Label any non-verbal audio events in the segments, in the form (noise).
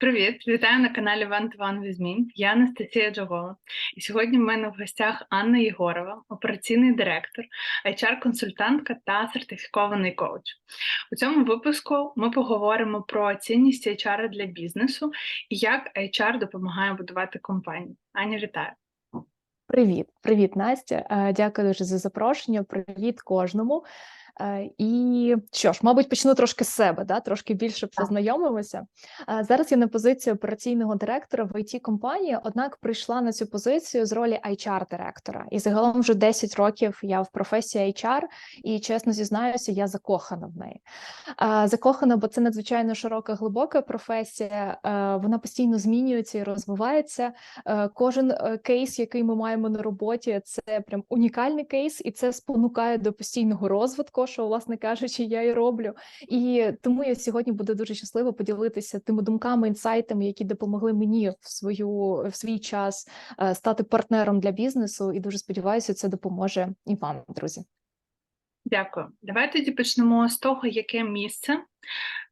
Привіт, вітаю на каналі One to One. Я Анастасія Джагола. І сьогодні в мене в гостях Анна Єгорова, операційний директор, HR-консультантка та сертифікований коуч. У цьому випуску ми поговоримо про цінність HR для бізнесу і як HR допомагає будувати компанію. Аня, вітаю! Привіт, привіт, Настя. Е, Дякую дуже за запрошення. Привіт кожному. Е, І що ж, мабуть, почну трошки з себе, да? трошки більше познайомимося. Е, Зараз я на позиції операційного директора в it компанії однак прийшла на цю позицію з ролі HR-директора. І загалом вже 10 років я в професії HR, і чесно зізнаюся, я закохана в неї. Е, Закохана, бо це надзвичайно широка, глибока професія. Вона постійно змінюється і розвивається. Кожен кейс, який ми маємо на роботі, це прям унікальний кейс, і це спонукає до постійного розвитку, що, власне кажучи, я і роблю. І тому я сьогодні буду дуже щаслива поділитися тими думками, інсайтами, які допомогли мені в свою в свій час е, стати партнером для бізнесу. І дуже сподіваюся, це допоможе і вам, друзі. Дякую. Давай тоді почнемо з того, яке місце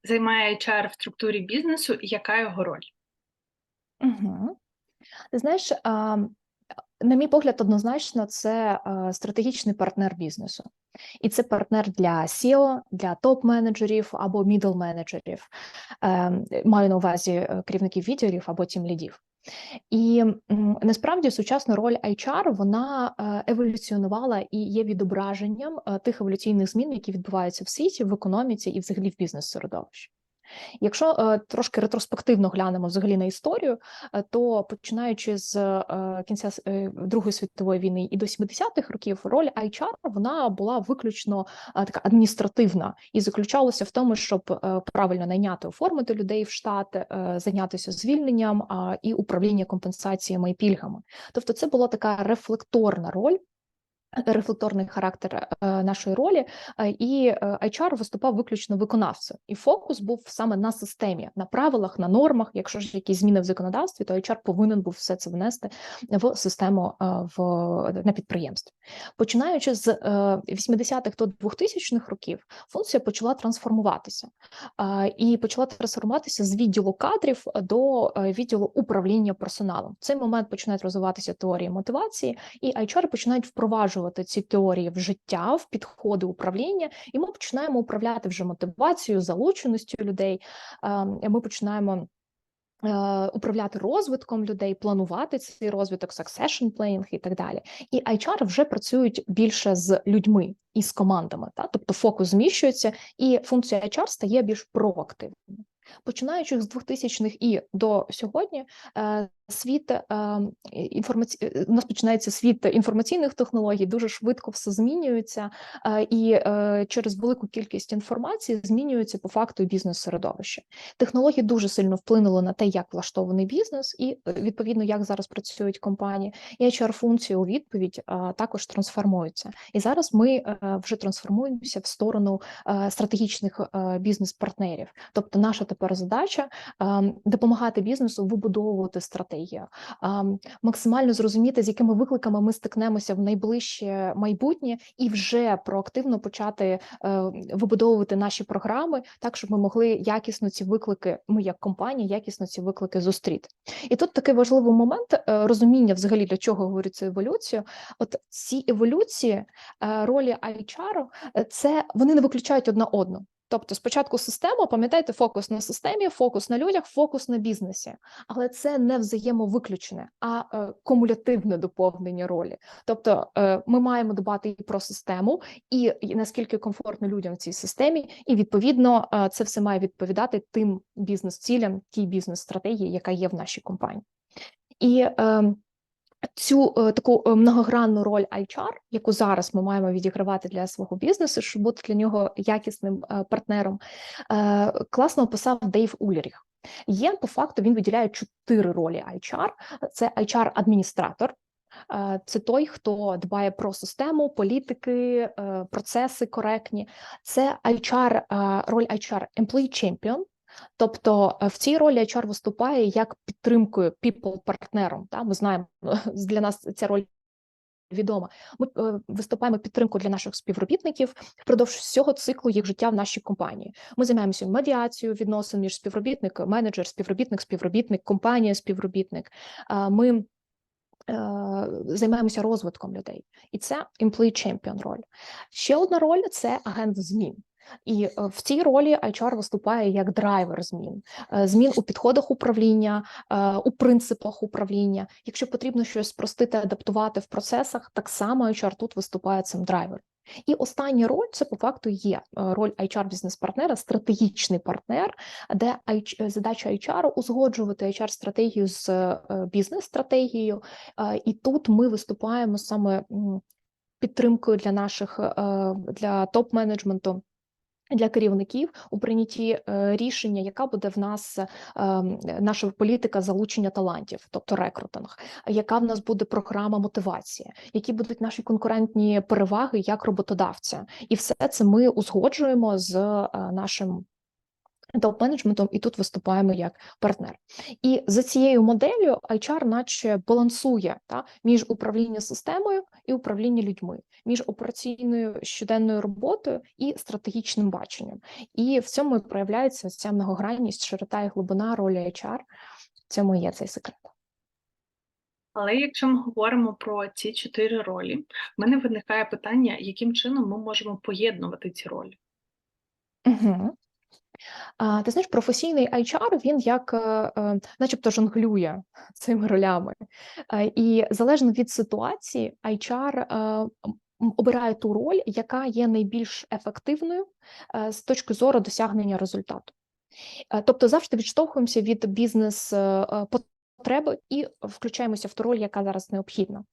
займає HR в структурі бізнесу і яка його роль. Угу. Ти знаєш, на мій погляд, однозначно, це стратегічний партнер бізнесу. І це партнер для SEO, для топ-менеджерів або мідл-менеджерів. Е, маю на увазі е, керівників відділів або тім лідів. І насправді сучасна роль HR вона е, еволюціонувала і є відображенням е, тих еволюційних змін, які відбуваються в світі, в економіці і взагалі в бізнес-середовищі. Якщо е, трошки ретроспективно глянемо взагалі на історію, е, то починаючи з е, кінця Другої світової війни і до 70-х років, роль HR вона була виключно така адміністративна і заключалася в тому, щоб правильно найняти, оформити людей в штат, зайнятися звільненням і управління компенсаціями і пільгами. Тобто, це була така рефлекторна роль. Рефлекторний характер е, нашої ролі, і е, HR виступав виключно виконавцем, і фокус був саме на системі, на правилах, на нормах. Якщо ж якісь зміни в законодавстві, то HR повинен був все це внести в систему е, в на підприємстві. Починаючи з е, 80-х до 2000-х років, функція почала трансформуватися і почала трансформуватися з відділу кадрів до відділу управління персоналом. В цей момент починають розвиватися теорії мотивації, і HR починають впроваджувати ці теорії в життя, в підходи управління, і ми починаємо управляти вже мотивацією, залученістю людей. Ми починаємо. е, Управляти розвитком людей, планувати цей розвиток, succession planning і так далі. І HR вже працюють більше з людьми і з командами. Та? Тобто фокус зміщується, і функція HR стає більш проактивною. Починаючи з 2000-х і до сьогодні, е, світ е, інформаці... е, у нас починається світ інформаційних технологій, дуже швидко все змінюється, е, і через велику кількість інформації змінюється по факту бізнес-середовище. Технології дуже сильно вплинули на те, як влаштований бізнес, і відповідно як зараз працюють компанії. І HR-функції у відповідь також трансформуються. І зараз ми вже трансформуємося в сторону стратегічних бізнес-партнерів. Тобто, наша тепер задача е, допомагати бізнесу вибудовувати стратегію, е, максимально зрозуміти, з якими викликами ми стикнемося в найближче майбутнє, і вже проактивно почати е, вибудовувати наші програми, так щоб ми могли якісно ці виклики, ми як компанія, якісно ці виклики зустріти. І тут такий важливий момент е, розуміння, взагалі для чого говорю цю еволюцію. От ці еволюції е, ролі HR, це вони не виключають одна одну. Тобто, спочатку система, пам'ятаєте, фокус на системі, фокус на людях, фокус на бізнесі, але це не взаємовиключене, а е, кумулятивне доповнення ролі. Тобто, е, ми маємо дбати і про систему, і, і наскільки комфортно людям в цій системі, і відповідно е, це все має відповідати тим бізнес-цілям, тій бізнес-стратегії, яка є в нашій компанії. І е, Цю е, таку е, многогранну роль HR, яку зараз ми маємо відігравати для свого бізнесу, щоб бути для нього якісним е, партнером, класно описав Дейв Улеріх. Є по факту він виділяє чотири ролі HR. Це HR-адміністратор. е, Це той, хто дбає про систему, політики, процеси коректні. Це HR, роль HR Employee Champion. Тобто е, в цій ролі HR виступає як підтримкою people партнером. Та ми знаємо для нас ця роль відома. Ми е, виступаємо підтримку для наших співробітників впродовж всього циклу їх життя в нашій компанії. Ми займаємося медіацією відносин між співробітник, менеджер, співробітник, співробітник, компанія, співробітник. Ми е, займаємося розвитком людей, і це employee champion роль. Ще одна роль це агент змін. І е, в цій ролі HR виступає як драйвер змін, е, змін у підходах управління, е, у принципах управління. Якщо потрібно щось спростити, адаптувати в процесах, так само HR тут виступає цим драйвером. І остання роль це по факту є роль HR бізнес-партнера, стратегічний партнер, де задача HR узгоджувати HR стратегію з бізнес-стратегією. І тут ми виступаємо саме підтримкою для наших для топ-менеджменту. Для керівників у прийнятті е, рішення, яка буде в нас е, наша політика залучення талантів, тобто рекрутинг, яка в нас буде програма мотивації, які будуть наші конкурентні переваги як роботодавця, і все це ми узгоджуємо з е, нашим топ-менеджментом, і тут виступаємо як партнер. І за цією моделлю HR наче балансує та, між управління системою і управління людьми, між операційною щоденною роботою і стратегічним баченням. І в цьому і проявляється ця многогранність, широта і глибина ролі HR. В цьому і є цей секрет. Але якщо ми говоримо про ці чотири ролі, в мене виникає питання, яким чином ми можемо поєднувати ці ролі. Угу. Ти знаєш, професійний HR, він як, е, е, начебто, жонглює цими ролями. Е, І залежно від ситуації, HR обирає ту роль, яка є найбільш ефективною з точки зору досягнення результату. Тобто завжди відштовхуємося від бізнес потреби і включаємося в ту роль, яка зараз необхідна.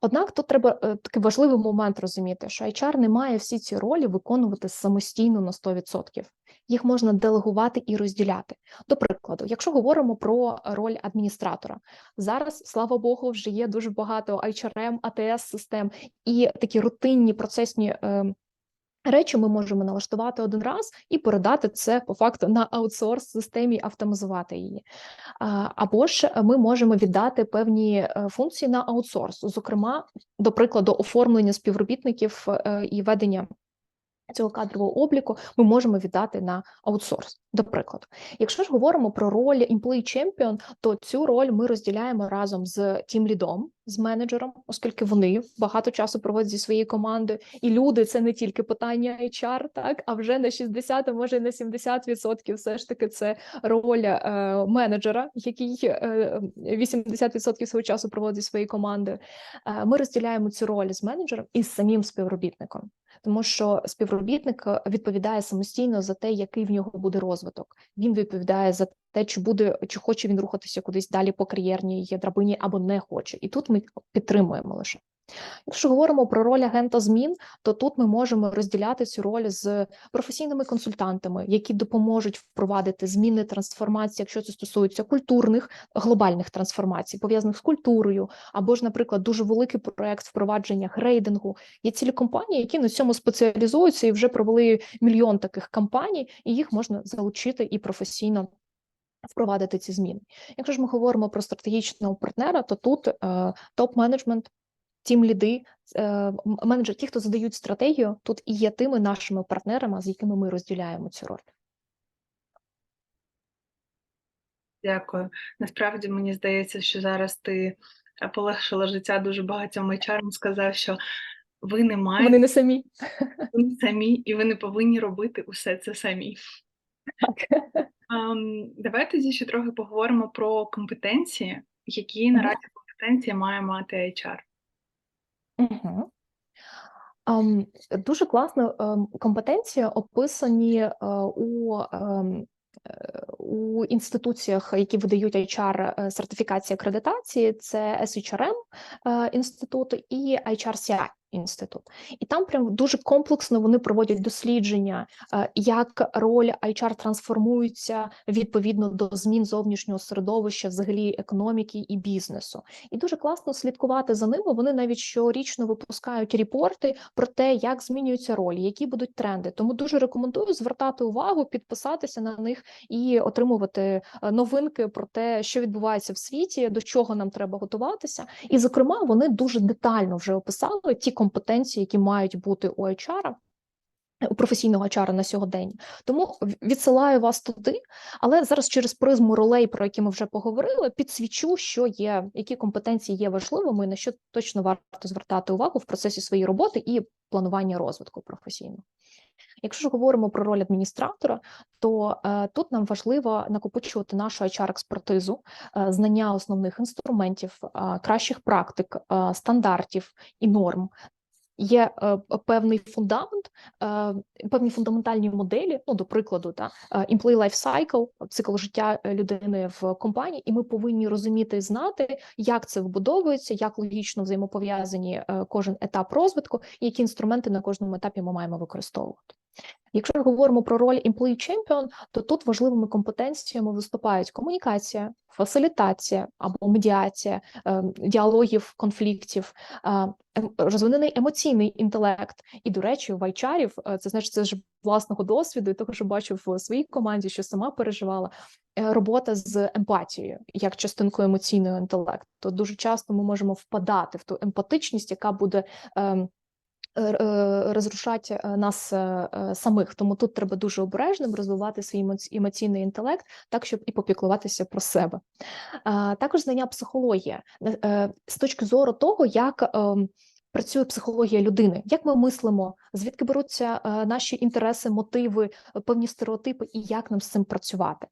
Однак тут треба е, такий важливий момент розуміти, що HR не має всі ці ролі виконувати самостійно на 100%. Їх можна делегувати і розділяти. До прикладу, якщо говоримо про роль адміністратора, зараз, слава Богу, вже є дуже багато HRM, ATS систем і такі рутинні процесні. Речі ми можемо налаштувати один раз і передати це по факту на аутсорс системі, автоматизувати її. Або ж ми можемо віддати певні е, функції на аутсорс, зокрема, до прикладу, оформлення співробітників е, і ведення цього кадрового обліку ми можемо віддати на аутсорс. До прикладу, якщо ж говоримо про роль employee champion, то цю роль ми розділяємо разом з тімлідом, з менеджером, оскільки вони багато часу проводять зі своєю командою, і люди це не тільки питання HR, так а вже на 60, а може і на 70% все ж таки це роль е, менеджера, який е, 80% свого часу проводить зі своєю командою. Е, ми розділяємо цю роль з менеджером і з самим співробітником тому що співробітник е, відповідає самостійно за те, який в нього буде розвиток. Він відповідає за те, чи буде чи хоче він рухатися кудись далі по кар'єрній драбині або не хоче, і тут ми підтримуємо лише. Якщо говоримо про роль агента змін, то тут ми можемо розділяти цю роль з професійними консультантами, які допоможуть впровадити зміни трансформації, якщо це стосується культурних глобальних трансформацій, пов'язаних з культурою, або ж, наприклад, дуже великий проект впровадження грейдингу. Є цілі компанії, які на цьому спеціалізуються і вже провели мільйон таких кампаній, і їх можна залучити і професійно. Впровадити ці зміни. Якщо ж ми говоримо про стратегічного партнера, то тут е, топ-менеджмент тім ліди, е, менеджери, ті, хто задають стратегію, тут і є тими нашими партнерами, з якими ми розділяємо цю роль. Дякую. Насправді мені здається, що зараз ти е, полегшила життя дуже багатьом HR, сказав, що ви не маєте Вони не самі. ви не самі, і ви не повинні робити усе це самі. Так. Um, давай тоді ще трохи поговоримо про компетенції, які наразі компетенції має мати HR. Угу. Um, дуже класно um, компетенції описані uh, у um, у інституціях, які видають HR е, сертифікації акредитації, це SHRM інститут і HRCI. Інститут, і там прям дуже комплексно вони проводять дослідження, е, як роль HR трансформується відповідно до змін зовнішнього середовища, взагалі економіки і бізнесу. І дуже класно слідкувати за ними. Вони навіть щорічно випускають репорти про те, як змінюються ролі, які будуть тренди. Тому дуже рекомендую звертати увагу, підписатися на них і отримувати е, новинки про те, що відбувається в світі, до чого нам треба готуватися. І, зокрема, вони дуже детально вже описали ті компетенції, які мають бути у HR, у професійного HR на сьогодення. Тому відсилаю вас туди, але зараз через призму ролей, про які ми вже поговорили, підсвічу, що є, які компетенції є важливими, на що точно варто звертати увагу в процесі своєї роботи і планування розвитку професійного. Якщо ж говоримо про роль адміністратора, то е, тут нам важливо накопичувати нашу HR-експертизу, е, знання основних інструментів, е, кращих практик, стандартів і норм. Є е, певний фундамент, е, певні фундаментальні моделі, ну, до прикладу, та, е, employee life cycle, цикл життя людини в компанії, і ми повинні розуміти і знати, як це вбудовується, як логічно взаємопов'язані кожен етап розвитку, які інструменти на кожному етапі ми маємо використовувати. Якщо ми говоримо про роль employee champion, то тут важливими компетенціями виступають комунікація, фасилітація або медіація е, діалогів, конфліктів, е, ем- розвинений емоційний інтелект. І, до речі, в айчарів е, це значить це ж власного досвіду і того, що бачив в своїй команді, що сама переживала. Робота з емпатією як частинкою емоційного інтелекту. Дуже часто ми можемо впадати в ту емпатичність, яка буде е, розрушати е, нас е, самих. Тому тут треба дуже обережним розвивати свій емоці- емоційний інтелект, так щоб і попіклуватися про себе. Також знання психології з точки зору того, як ем, працює психологія людини, як ми мислимо, звідки беруться е, наші інтереси, мотиви, певні стереотипи, і як нам з цим працювати.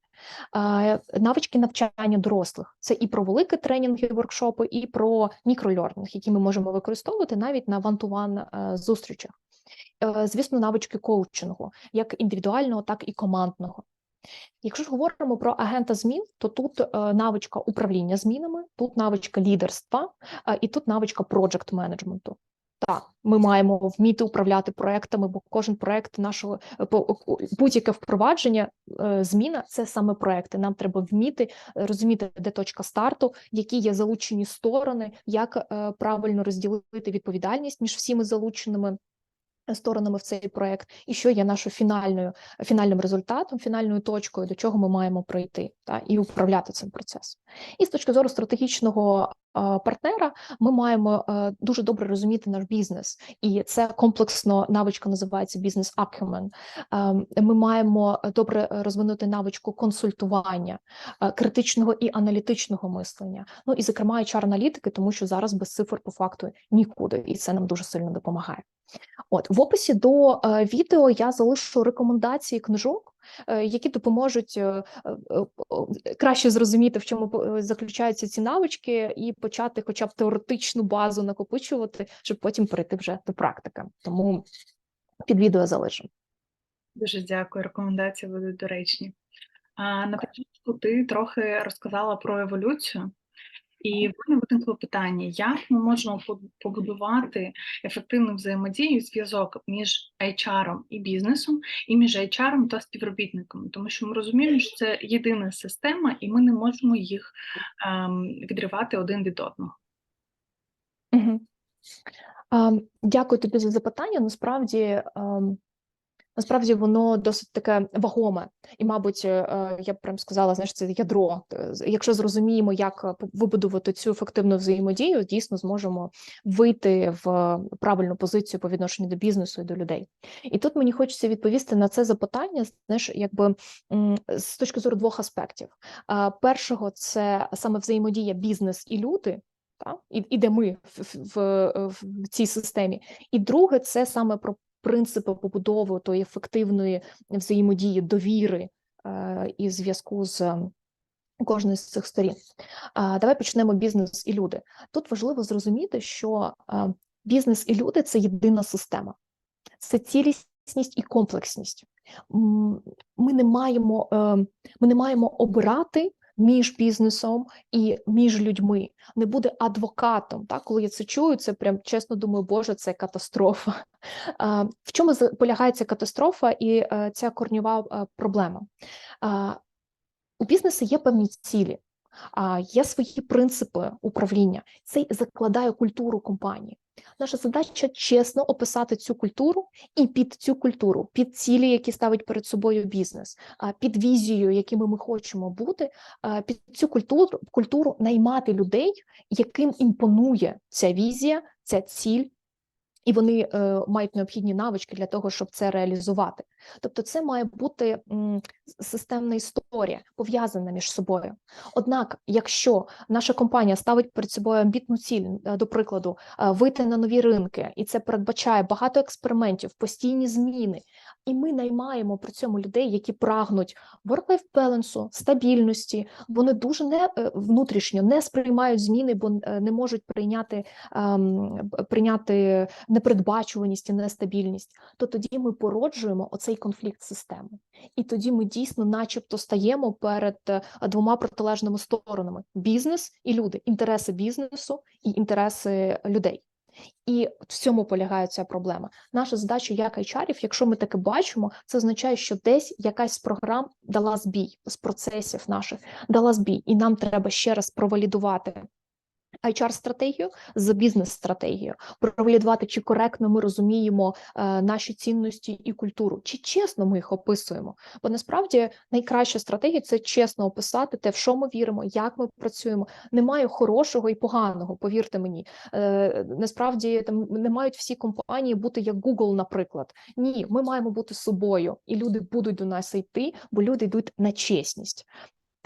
Е, Навички навчання дорослих це і про великі тренінги, воркшопи, і про мікролернінг, які ми можемо використовувати навіть на one-to-one е, зустрічах. Звісно, навички коучингу, як індивідуального, так і командного. Якщо ж говоримо про агента змін, то тут е, навичка управління змінами, тут навичка лідерства е, і тут навичка проджект менеджменту. Так, ми маємо вміти управляти проектами, бо кожен проект нашого е, будь-яке впровадження, зміна це саме проекти. Нам треба вміти розуміти, де точка старту, які є залучені сторони, як правильно розділити відповідальність між всіми залученими сторонами в цей проект, і що є нашою фінальною фінальним результатом, фінальною точкою, до чого ми маємо прийти, та і управляти цим процесом. І з точки зору стратегічного партнера, ми маємо е, дуже добре розуміти наш бізнес, і це комплексно навичка називається бізнес acumen. Е, Ми маємо добре розвинути навичку консультування, е, критичного і аналітичного мислення. Ну і зокрема HR-аналітики, тому що зараз без цифр по факту нікуди, і це нам дуже сильно допомагає. От в описі до е, відео я залишу рекомендації книжок, які допоможуть е, е, е, краще зрозуміти, в чому е, заключаються ці навички, і почати, хоча б теоретичну базу накопичувати, щоб потім перейти вже до практики. Тому під відео залишу. Дуже дякую, рекомендації будуть доречні. А, на початку ти трохи розказала про еволюцію, і в мене виникло питання, як ми можемо побудувати ефективну взаємодію, зв'язок між HR і бізнесом, і між HR та співробітниками, тому що ми розуміємо, що це єдина система, і ми не можемо їх ем, відривати один від одного. Угу. Дякую тобі за запитання. Насправді, ем, насправді воно досить таке вагоме, і, мабуть, е, я б прям сказала, знаєш, це ядро. Е, Якщо зрозуміємо, як е, вибудувати цю ефективну взаємодію, дійсно зможемо вийти в е, правильну позицію по відношенню до бізнесу і до людей. І тут мені хочеться відповісти на це запитання, знаєш, якби з точки зору двох аспектів. Е, Першого це саме взаємодія бізнес і люди. Та? І, і де ми в, в, в цій системі. І друге, це саме про принципи побудови тої ефективної взаємодії, довіри е, і зв'язку з ем, кожної з цих сторін. Давай почнемо бізнес і люди. Тут важливо зрозуміти, що е, бізнес і люди це єдина система, це цілісність і комплексність. Ми не маємо, е, ми не маємо обирати між бізнесом і між людьми, не буде адвокатом. Так, коли я це чую, це прям чесно думаю, Боже, це катастрофа. (laughs) В чому полягає ця катастрофа і е, ця корньова е, проблема? У бізнесу є певні цілі, є свої принципи управління. Це закладає культуру компанії. Наша задача чесно описати цю культуру і під цю культуру, під цілі, які ставить перед собою бізнес, а, під візією, якими ми хочемо бути, а, під цю культуру, культуру наймати людей, яким імпонує ця візія, ця ціль, і вони е, мають необхідні навички для того, щоб це реалізувати. Тобто, це має бути м, системна історія, пов'язана між собою. Однак, якщо наша компанія ставить перед собою амбітну ціль, е, до прикладу, е, вийти на нові ринки, і це передбачає багато експериментів, постійні зміни, і ми наймаємо при цьому людей, які прагнуть work-life балансу, стабільності, вони дуже не е, внутрішньо не сприймають зміни, бо е, не можуть прийняти, ем, прийняти непередбачуваність і нестабільність, то тоді ми породжуємо оцей конфлікт системи. І тоді ми дійсно, начебто, стаємо перед е, двома протилежними сторонами: бізнес і люди, інтереси бізнесу і інтереси людей. І в цьому полягає ця проблема. Наша задача як HR, якщо ми таке бачимо, це означає, що десь якась з програм дала збій з процесів наших, дала збій, і нам треба ще раз провалідувати HR-стратегію з бізнес-стратегією, провалідувати, чи коректно ми розуміємо е, наші цінності і культуру, чи чесно ми їх описуємо. Бо насправді найкраща стратегія це чесно описати те, в що ми віримо, як ми працюємо. Немає хорошого і поганого, повірте мені. Е, насправді там не мають всі компанії бути як Google, наприклад. Ні, ми маємо бути собою, і люди будуть до нас йти, бо люди йдуть на чесність.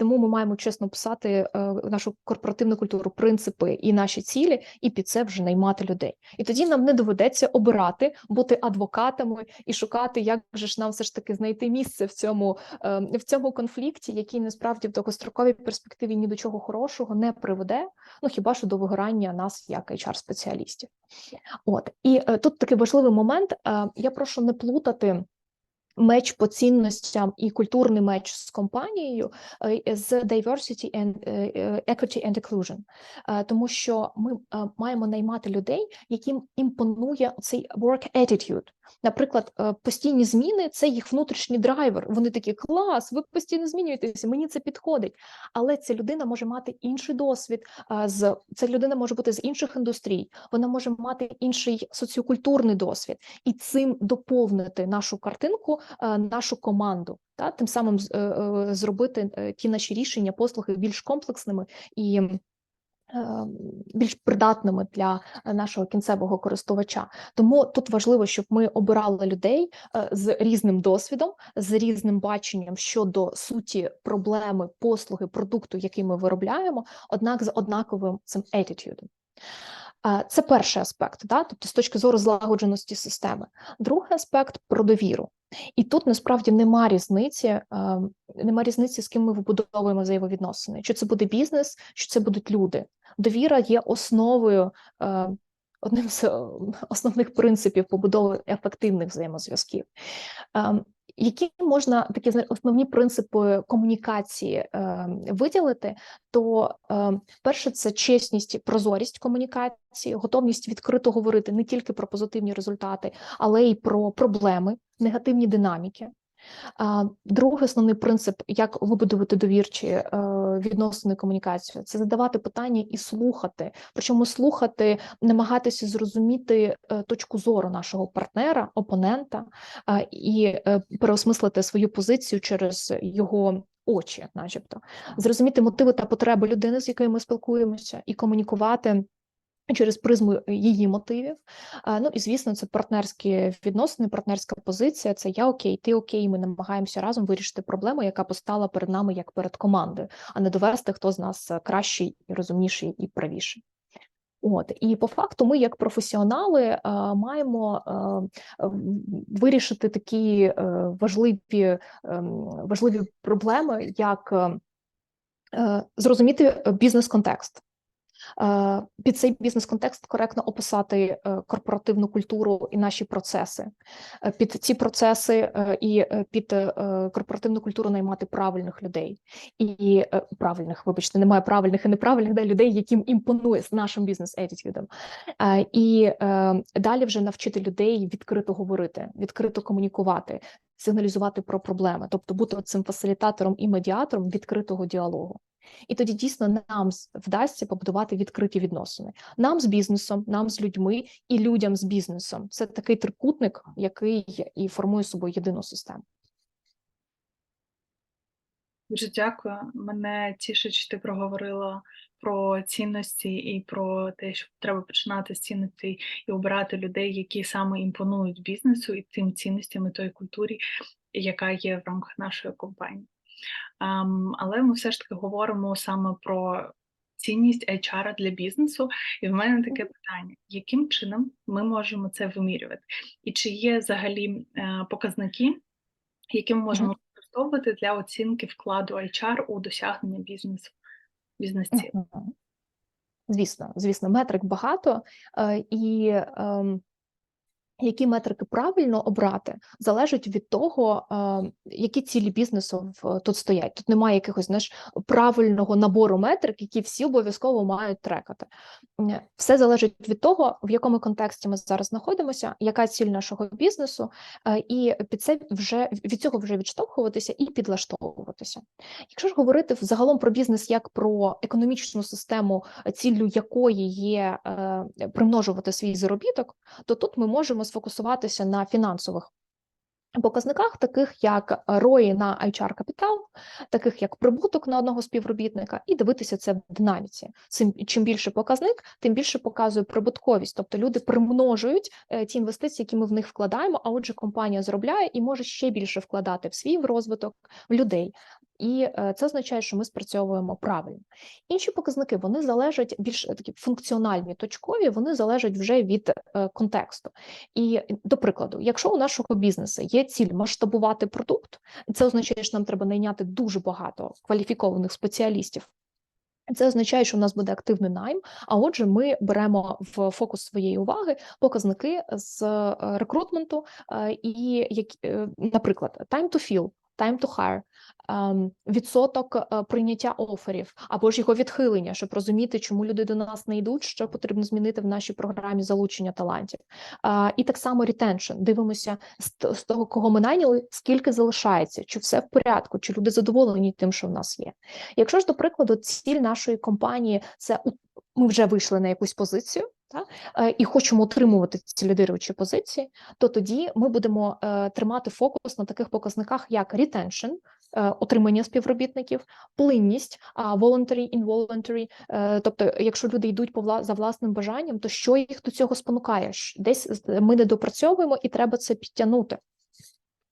Тому ми маємо чесно писати е, нашу корпоративну культуру, принципи і наші цілі, і під це вже наймати людей. І тоді нам не доведеться обирати, бути адвокатами і шукати, як же ж нам все ж таки знайти місце в цьому, е, в цьому конфлікті, який насправді в довгостроковій перспективі ні до чого хорошого не приведе. Ну хіба що до вигорання нас як HR-спеціалістів. От і е, тут такий важливий момент. Я прошу не плутати. Меч по цінностям і культурний меч з компанією е, з diversity and е, е, equity and inclusion. Тому що ми маємо наймати людей, яким імпонує цей work attitude. Наприклад, е, постійні зміни це їх внутрішній драйвер. Вони такі клас, ви постійно змінюєтеся, мені це підходить. Але ця людина може мати інший досвід. З ця людина може бути з інших індустрій, вона може мати інший соціокультурний досвід і цим доповнити нашу картинку, е, нашу команду. Та тим самим е, зробити ті наші рішення, послуги більш комплексними і більш придатними для е, нашого кінцевого користувача. Тому тут важливо, щоб ми обирали людей е, з різним досвідом, з різним баченням щодо суті проблеми, послуги, продукту, який ми виробляємо, однак з однаковим цим attitude. Е, Це перший аспект, да? тобто з точки зору злагодженості системи. Другий аспект про довіру. І тут насправді нема різниці, е, нема різниці, з ким ми вибудовуємо взаємовідносини. Чи це буде бізнес, чи це будуть люди. Довіра є основою, е, одним з основних принципів побудови ефективних взаємозв'язків. Які можна такі основні принципи комунікації е, виділити, то е, перше це чесність, прозорість комунікації, готовність відкрито говорити не тільки про позитивні результати, але й про проблеми, негативні динаміки. Другий основний принцип, як вибудувати довірчі е, відносини комунікацію, це задавати питання і слухати. Причому слухати, намагатися зрозуміти е, точку зору нашого партнера, опонента і е, переосмислити свою позицію через його очі, начебто, зрозуміти мотиви та потреби людини, з якою ми спілкуємося, і комунікувати. Через призму її мотивів, ну і звісно, це партнерські відносини, партнерська позиція. Це я окей, ти окей. Ми намагаємося разом вирішити проблему, яка постала перед нами як перед командою, а не довести, хто з нас кращий, розумніший і правіший. От і по факту, ми, як професіонали, е, маємо е, вирішити такі е, важливі, ем, важливі проблеми, як е, е, зрозуміти бізнес-контекст. Е, Під цей бізнес-контекст коректно описати е, корпоративну культуру і наші процеси. Е, Під ці процеси і під корпоративну культуру наймати правильних людей і правильних, вибачте, немає правильних і неправильних да, людей, яким імпонує з нашим бізнес-етітюдом. І далі вже навчити людей відкрито говорити, відкрито комунікувати, сигналізувати про проблеми, тобто бути цим фасилітатором і медіатором відкритого діалогу. І тоді дійсно нам вдасться побудувати відкриті відносини. Нам з бізнесом, нам з людьми і людям з бізнесом. Це такий трикутник, який і формує собою єдину систему. Дуже дякую. Мене тішить, що ти проговорила про цінності і про те, що треба починати з цінностей і обирати людей, які саме імпонують бізнесу і тим цінностям і той культурі, яка є в рамках нашої компанії. Ем, але ми все ж таки говоримо саме про цінність HR для бізнесу. І в мене таке питання: яким чином ми можемо це вимірювати? І чи є взагалі е, показники, які ми можемо використовувати для оцінки вкладу HR у досягнення бізнесу, бізнес-цілей? Звісно, звісно, метрик багато, е, і ем, які метрики правильно обрати, залежить від того, які цілі бізнесу тут стоять. Тут немає якихось знаєш, правильного набору метрик, які всі обов'язково мають трекати. Все залежить від того, в якому контексті ми зараз знаходимося, яка ціль нашого бізнесу, і під це вже від цього вже відштовхуватися і підлаштовуватися. Якщо ж говорити загалом про бізнес як про економічну систему, ціллю якої є е, примножувати свій заробіток, то тут ми можемо сфокусуватися на фінансових показниках, таких як ROI на HR капітал, таких як прибуток на одного співробітника, і дивитися це в динаміці. Цим чим більше показник, тим більше показує прибутковість. Тобто люди примножують е, ті інвестиції, які ми в них вкладаємо. А отже, компанія заробляє і може ще більше вкладати в свій розвиток в людей. І е, це означає, що ми спрацьовуємо правильно. Інші показники вони залежать більш е, такі функціональні, точкові, вони залежать вже від е, контексту. І до прикладу, якщо у нашого бізнесу є ціль масштабувати продукт, це означає, що нам треба найняти дуже багато кваліфікованих спеціалістів. Це означає, що у нас буде активний найм. А отже, ми беремо в фокус своєї уваги показники з рекрутменту, і наприклад, time to fill, time to hire, ем, відсоток е, прийняття оферів або ж його відхилення, щоб розуміти, чому люди до нас не йдуть, що потрібно змінити в нашій програмі залучення талантів. Е, І так само retention. Дивимося з того, кого ми найняли, скільки залишається, чи все в порядку, чи люди задоволені тим, що в нас є. Якщо ж, до прикладу, ціль нашої компанії це ми вже вийшли на якусь позицію. Та, е, і хочемо отримувати ці лідируючі позиції, то тоді ми будемо е, тримати фокус на таких показниках, як retention, е, отримання співробітників, плинність, voluntary, involuntary, тобто, якщо люди йдуть по за власним бажанням, то що їх до цього спонукає? Десь ми не допрацьовуємо і треба це підтягнути.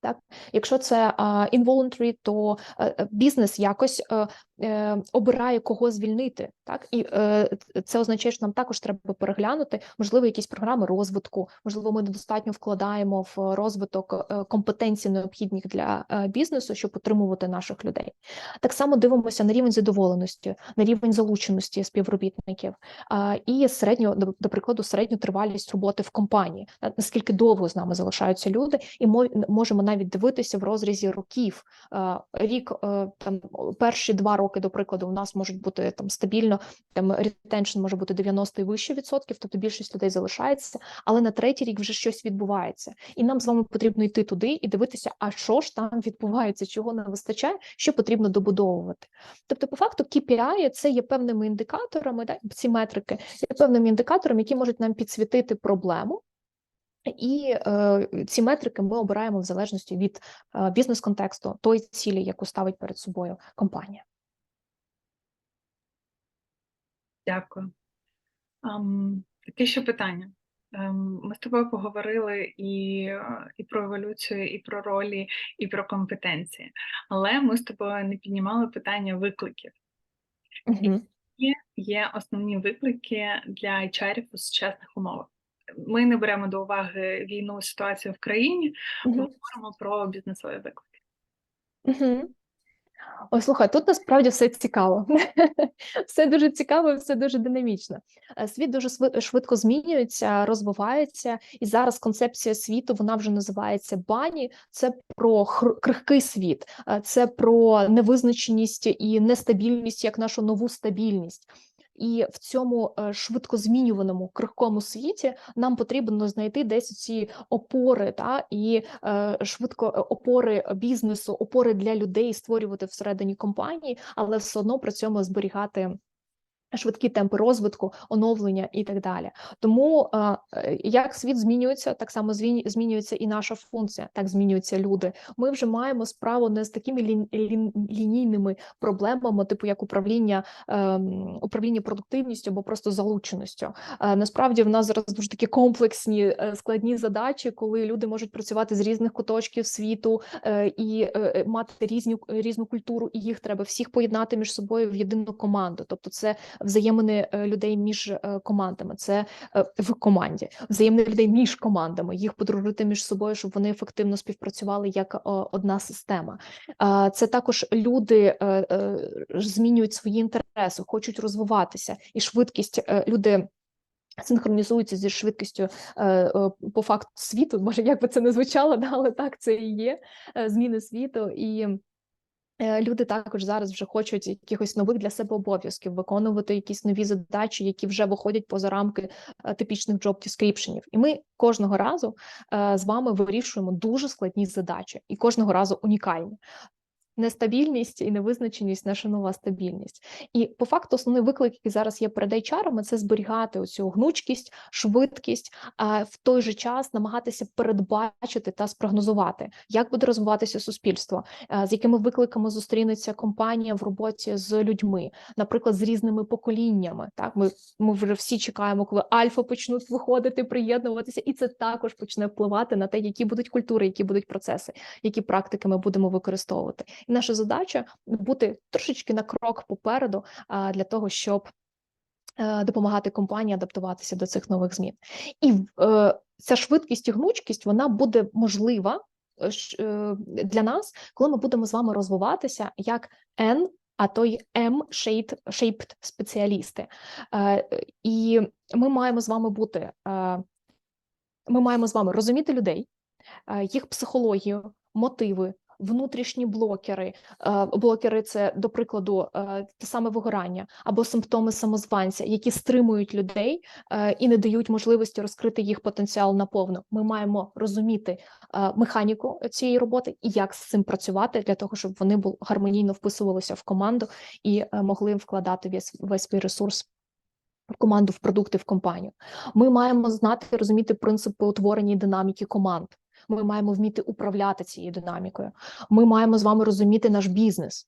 Так, якщо це involuntary, то бізнес якось е, е, обирає кого звільнити. Так і е, це означає, що нам також треба переглянути, можливо, якісь програми розвитку, можливо, ми недостатньо вкладаємо в розвиток е, компетенцій необхідних для е, бізнесу, щоб утримувати наших людей. Так само дивимося на рівень задоволеності, на рівень залученості співробітників а, і середню, до, прикладу, середню тривалість роботи в компанії, на- наскільки довго з нами залишаються люди, і мо- можемо навіть дивитися в розрізі років. А, Рік е, там перші два роки, до прикладу, у нас можуть бути там стабільно, там ретеншн може бути 90 і вище відсотків, тобто більшість людей залишається, але на третій рік вже щось відбувається, і нам з вами потрібно йти туди і дивитися, а що ж там відбувається, чого не вистачає, що потрібно добудовувати. Тобто, по факту, KPI – це є певними індикаторами, да, ці метрики є певними індикаторами, які можуть нам підсвітити проблему. І е, ці метрики ми обираємо в залежності від е, бізнес-контексту, тої цілі, яку ставить перед собою компанія. Дякую. Ам, таке ще питання. Ем, Ми з тобою поговорили і, і про еволюцію, і про ролі, і про компетенції. Але ми з тобою не піднімали питання викликів. Угу. Є, є основні виклики для HR у сучасних умовах. Ми не беремо до уваги війну, ситуацію в країні, ми Угу. говоримо про бізнесові виклики. Угу. Ой, слухай, тут насправді все цікаво. (laughs) Все дуже цікаво, все дуже динамічно. Е, Світ дуже швидко змінюється, розвивається, і зараз концепція світу вона вже називається бані. Це про крихкий світ, е, це про невизначеність і нестабільність як нашу нову стабільність. І в цьому е, швидко змінюваному крихкому світі нам потрібно знайти десь ці опори, та і е, швидко е, опори бізнесу, опори для людей створювати всередині компанії, але все одно при цьому зберігати. Швидкі темпи розвитку, оновлення і так далі. Тому е, як світ змінюється, так само змінюється і наша функція, так змінюються люди. Ми вже маємо справу не з такими лін, лін, лінійними проблемами, типу як управління ем, управління продуктивністю або просто залученістю. Е, Насправді в нас зараз дуже такі комплексні е, складні задачі, коли люди можуть працювати з різних куточків світу і мати різну різну культуру, і їх треба всіх поєднати між собою в єдину команду. Тобто, це взаємини е, людей між е, командами, це е, в команді, взаємини людей між командами, їх подружити між собою, щоб вони ефективно співпрацювали як одна система. Це також люди змінюють свої інтереси, хочуть розвиватися, і швидкість люди. Синхронізуються зі швидкістю по факту світу, може, як би це не звучало, да, але так це і є зміни світу. І люди також зараз вже хочуть якихось нових для себе обов'язків, виконувати якісь нові задачі, які вже виходять поза рамки е, типічних job descriptionів. І ми кожного разу е, з вами вирішуємо дуже складні задачі, і кожного разу унікальні. Нестабільність і невизначеність наша нова стабільність. І по факту основний виклик, який зараз є перед HR, це зберігати оцю гнучкість, швидкість, а в той же час намагатися передбачити та спрогнозувати, як буде розвиватися суспільство, з якими викликами зустрінеться компанія в роботі з людьми, наприклад, з різними поколіннями. Так, ми, ми вже всі чекаємо, коли альфа почнуть виходити, приєднуватися, і це також почне впливати на те, які будуть культури, які будуть процеси, які практики ми будемо використовувати. Наша задача бути трошечки на крок попереду для того, щоб е, допомагати компанії адаптуватися до цих нових змін. І е, ця швидкість і гнучкість вона буде можлива е, для нас, коли ми будемо з вами розвиватися як N, а то й M-shaped shaped спеціалісти. І ми маємо з вами бути. Ми маємо з вами розуміти людей, їх психологію, мотиви, внутрішні блокери. Е, Блокери це, до прикладу, е, те саме вигорання або симптоми самозванця, які стримують людей е, і не дають можливості розкрити їх потенціал наповну. Ми маємо розуміти механіку цієї роботи і як з цим працювати для того, щоб вони бу- гармонійно вписувалися в команду і могли вкладати весь, весь свій ресурс. В команду, в продукти, в компанію. Ми маємо знати, розуміти принципи утворення і динаміки команд. Ми маємо вміти управляти цією динамікою. Ми маємо з вами розуміти наш бізнес,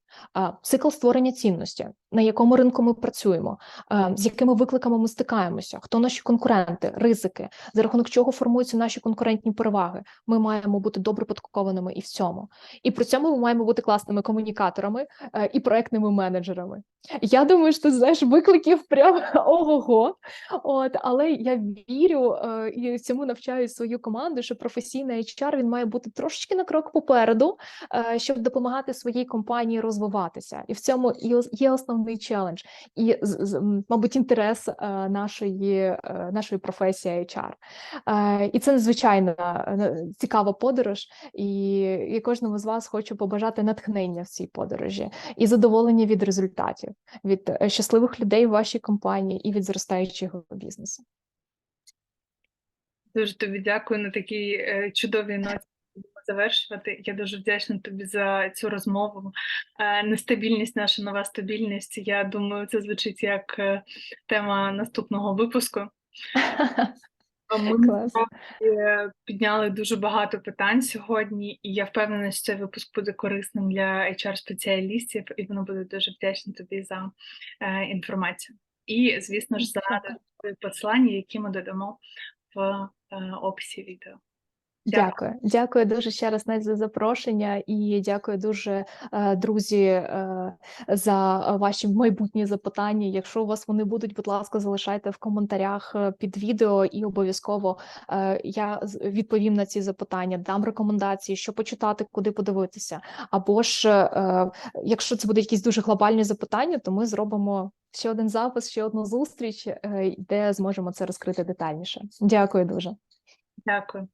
цикл створення цінності, на якому ринку ми працюємо, з якими викликами ми стикаємося, хто наші конкуренти, ризики, за рахунок чого формуються наші конкурентні переваги. Ми маємо бути добре підкованими і в цьому. І при цьому ми маємо бути класними комунікаторами і проектними менеджерами. Я думаю, що знаєш викликів прям (laughs) ого-го. От, але я вірю е, і цьому навчаю свою команду, що професійний HR він має бути трошечки на крок попереду, е, щоб допомагати своїй компанії розвиватися. І в цьому є основний челендж, і мабуть, інтерес е, нашої, е, нашої професії HR. І це надзвичайно цікава подорож, і, і кожному з вас хочу побажати натхнення в цій подорожі і задоволення від результатів, від щасливих людей в вашій компанії і від зростаючого бізнесу. Дуже тобі дякую на такій е, чудовій ноті. будемо Завершувати. Я дуже вдячна тобі за цю розмову. Е, Нестабільність, наша нова стабільність. Я думаю, це звучить як е, тема наступного випуску. (laughs) Ми Клас. е, підняли дуже багато питань сьогодні, і я впевнена, що цей випуск буде корисним для HR-спеціалістів, і вони будуть дуже вдячні тобі за е, інформацію. І, звісно ж, за посилання, які ми додамо в е, описі відео. Дякую, дякую дуже ще раз Надь, за запрошення і дякую дуже, е, друзі, е, за ваші майбутні запитання. Якщо у вас вони будуть, будь ласка, залишайте в коментарях е, під відео, і обов'язково е, я відповім на ці запитання, дам рекомендації, що почитати, куди подивитися. Або ж, е, якщо це буде якісь дуже глобальні запитання, то ми зробимо ще один запис, ще одну зустріч, е, де зможемо це розкрити детальніше. Дякую дуже. Дякую.